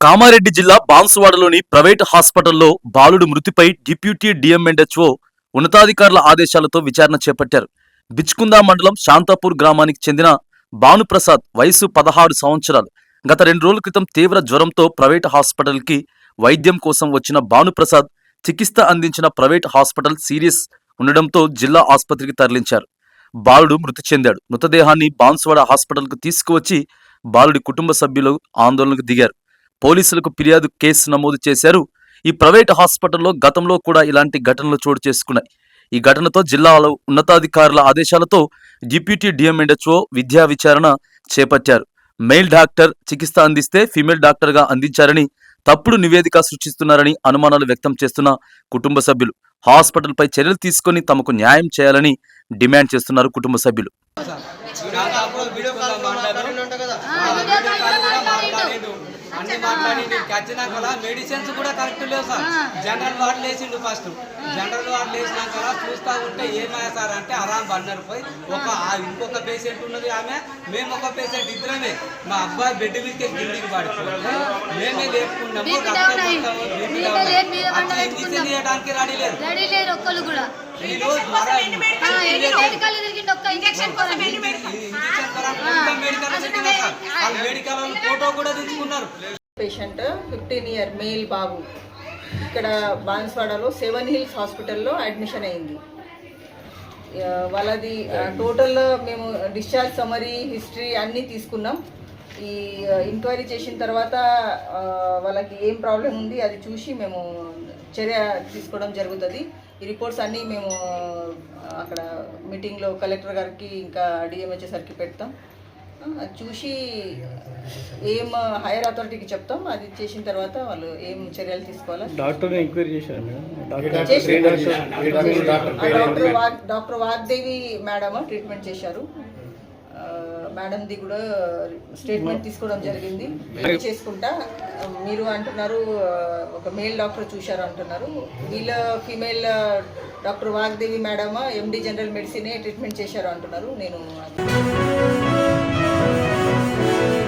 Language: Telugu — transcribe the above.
కామారెడ్డి జిల్లా బాన్సువాడలోని ప్రైవేట్ హాస్పిటల్లో బాలుడు మృతిపై డిప్యూటీ డిఎంఎన్హెచ్ఓ ఉన్నతాధికారుల ఆదేశాలతో విచారణ చేపట్టారు. బిచ్కుందా మండలం శాంతాపూర్ గ్రామానికి చెందిన భానుప్రసాద్ వయసు పదహారు సంవత్సరాలు. గత రెండు రోజుల క్రితం తీవ్ర జ్వరంతో ప్రైవేట్ హాస్పిటల్కి వైద్యం కోసం వచ్చిన భానుప్రసాద్ చికిత్స అందించిన ప్రైవేట్ హాస్పిటల్ సీరియస్ ఉండడంతో జిల్లా ఆసుపత్రికి తరలించారు. బాలుడు మృతి చెందాడు. మృతదేహాన్ని బాన్సువాడ హాస్పిటల్కు తీసుకువచ్చి బాలుడి కుటుంబ సభ్యులు ఆందోళనకు దిగారు. పోలీసులకు ఫిర్యాదు కేసు నమోదు చేశారు. ఈ ప్రైవేట్ హాస్పిటల్లో గతంలో కూడా ఇలాంటి ఘటనలు చోటు చేసుకున్నాయి. ఈ ఘటనతో జిల్లాలో ఉన్నతాధికారుల ఆదేశాలతో డిప్యూటీ డిఎంఎండ్హెచ్ఓ విద్యా విచారణ చేపట్టారు. మెయిల్ డాక్టర్ చికిత్స అందిస్తే ఫీమేల్ డాక్టర్గా అందించారని తప్పుడు నివేదిక సృష్టిస్తున్నారని అనుమానాలు వ్యక్తం చేస్తున్న కుటుంబ సభ్యులు. హాస్పిటల్పై చర్యలు తీసుకొని తమకు న్యాయం చేయాలని డిమాండ్ చేస్తున్నారు కుటుంబ సభ్యులు. మాట్లాడిండు. అన్ని మాట్లాడిండు వచ్చినాక మెడిసిన్స్ కూడా కరెక్ట్ లేవు సార్ జనరల్ వార్డు లేచిండు ఫస్ట్ జనరల్ వార్డు లేచినాక చూస్తా ఉంటే ఏమయ్యా సార్ అంటే ఆరాం బండరు పోయి ఒక ఆ ఇంకొక పేషెంట్ ఉన్నది ఆమె మేము ఒక పేషెంట్ ఇద్దరమే. మా అబ్బాయి బెడ్ మీదకి కిందికి పడిపోయింది. మేమే లేపుకున్నాము మీద మీద. ఇంజక్షన్ చేయడానికి రెడీ లేదు. రెడీ లేరు ఒక్కళ్ళు కూడా. ఇంజక్షన్ కోసం మొత్తం మెడికల్ పెట్టినా సార్. వాళ్ళు మెడికల్ వాళ్ళు ఫోటో కూడా తీసుకున్నారు పేషెంట్ ఫిఫ్టీన్ ఇయర్ మేల్ బాబు. ఇక్కడ బాన్స్వాడలో సెవెన్ హిల్స్ హాస్పిటల్లో అడ్మిషన్ అయింది. వాళ్ళది టోటల్ మేము డిశ్చార్జ్ సమరీ హిస్టరీ అన్నీ తీసుకున్నాం. ఈ ఎంక్వైరీ చేసిన తర్వాత వాళ్ళకి ఏం ప్రాబ్లం ఉంది అది చూసి మేము చర్య తీసుకోవడం జరుగుతుంది. ఈ రిపోర్ట్స్ అన్నీ మేము అక్కడ మీటింగ్లో కలెక్టర్ గారికి ఇంకా డిఎంహెచ్ఎస్ సార్కి పెడతాం. అది చూసి ఏం హైయర్ అథారిటీకి చెప్తాం. అది చేసిన తర్వాత వాళ్ళు ఏం చర్యలు తీసుకోవాలో? డాక్టర్ ఎంక్వైరీ చేశారు madam? Doctor Vagdevi madam treatment చేశారు. ఆ, మేడంది కూడా స్టేట్మెంట్ తీసుకోవడం జరిగింది. చేసుకుంటా మీరు అంటున్నారు ఒక మేల్ డాక్టర్ చూశారు అంటున్నారు. వీళ్ళ female doctor Vagdevi madam MD general మెడిసినే treatment చేశారు అంటున్నారు. నేను Thank you.